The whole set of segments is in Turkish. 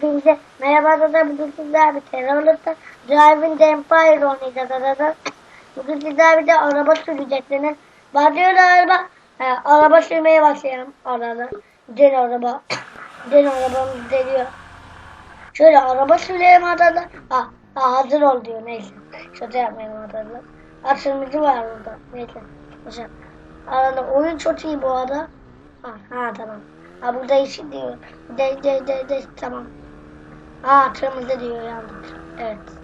Hepinize merhaba da bugün sizler bir terörlükte Driving the Empire oynayacağız arada. Bugün sizler bir de araba süreceksiniz. Başlıyoruz araba. He, araba sürmeye başlayalım arada. Güzel araba. Güzel arabamız geliyor. Şöyle araba sürelim arada. Ha, ha hazır ol diyor neyse. Şöyle yapmayalım arada. Açılımcı var orada. Neyse. Mesela arada oyun çok iyi bu arada. Ha, ha tamam. Ha burada yeşil diyor. De de de de tamam. Aa kırmızı diyor yanlış. Evet.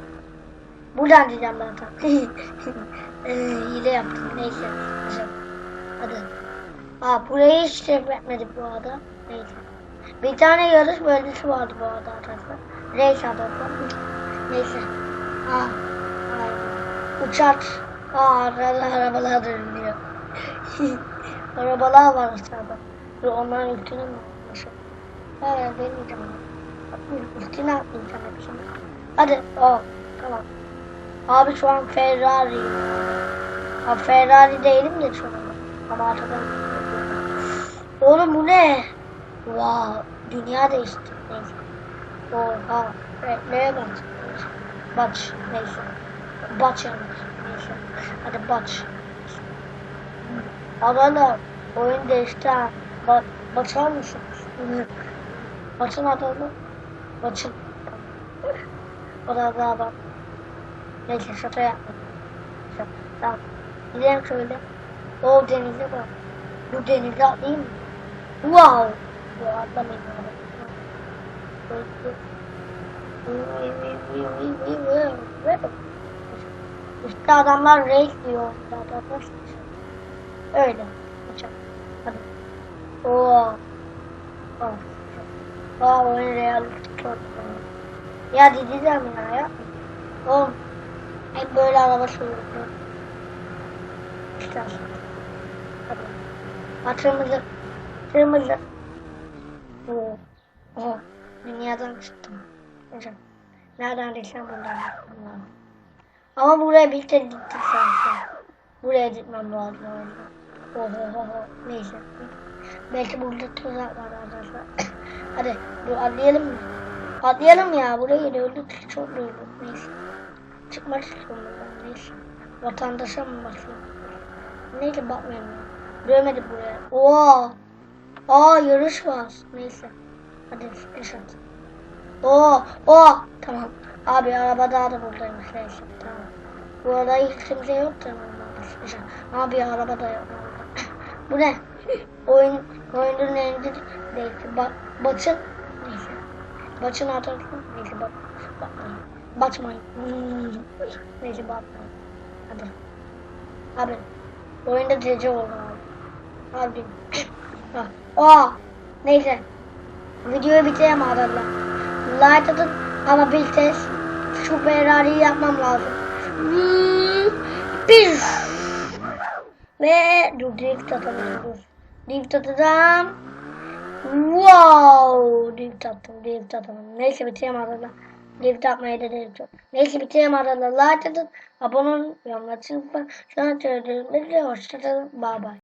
Buradan diyeceğim zaten. ee, hile yaptım neyse. Hadi. Aa burayı hiç etmedik bu arada. Neyse. Bir tane yarış bölgesi vardı bu arada arkadaşlar. Race adında. Neyse. Aa. Aa. Uçak. Aa arada arabalar dönüyor. arabalar var aşağıda. Onların üstüne mi? Evet deneyeceğim onu. Üstüne atmayacağım hepsini. Hadi. Oh, tamam. Abi şu an Ferrari. Ha Ferrari değilim de şu an. Ama arkadan. Oğlum bu ne? Wow. Dünya değişti. Neyse. Oha. Renklere bak. Baç. Neyse. Baç yanlış. Neyse. Hadi baç. Adana oyun değişti ha. Ba Baçar mısınız? Baçın adamı. Baçın. O da bak. Neyse şaka yapma. Şaka. Tamam. Gidelim. O denize bak. Bu denize atlayayım mı? Wow. Bu atlamayayım. İşte adamlar race diyor. Arkadaşlar. Öyle. Uçak. Hadi. Oo. Oh. Aa oyun güzel. Ya diyeceğim ya ya. Oğlum. Hep böyle araba sürüyor. İşte. Ha kırmızı. Oo. Oo. Dünyadan çıktım. Hocam. Nereden desem buradan gitmem Ama buraya birlikte gittik sanki. Buraya gitmem lazım. Oho ho ho. Neyse. Belki burada tuzak var arkadaşlar. Hadi dur atlayalım mı? Atlayalım ya. Buraya öldük. Çok öldük. Neyse. Çıkmak istiyorum buradan. Neyse. Vatandaşa mı bakayım? Neyse bakmayalım ya. Göremedik buraya. Oo. Aa yarış var. Neyse. Hadi eşat. Oo. Oo. Tamam. Abi araba daha da buradaymış. Neyse. Tamam. Bu arada hiç kimse yok tamam. Eşat. Abi araba da yok. Bu ne? Oyun oyunun elinde neyse bak Batın neyse Batın atası neyse bak bakmayın batmayın hmm. neyse batmayın hadi abi. Oyunda gece oldu abi. Abi. Aa, neyse. Videoyu bitireyim arada like atın ama bir test. Şu Ferrari'yi yapmam lazım. Hmm. bir. Ve dur drift atalım dur. Drift atacağım. Wow! Drift attım, drift atalım. Neyse bitireyim arada. Drift atmayı da drift at. Neyse bitireyim arada. Like atın, abone olun, yorumlar çırpın. Şu an söylediğim hoşçakalın. Bye bye.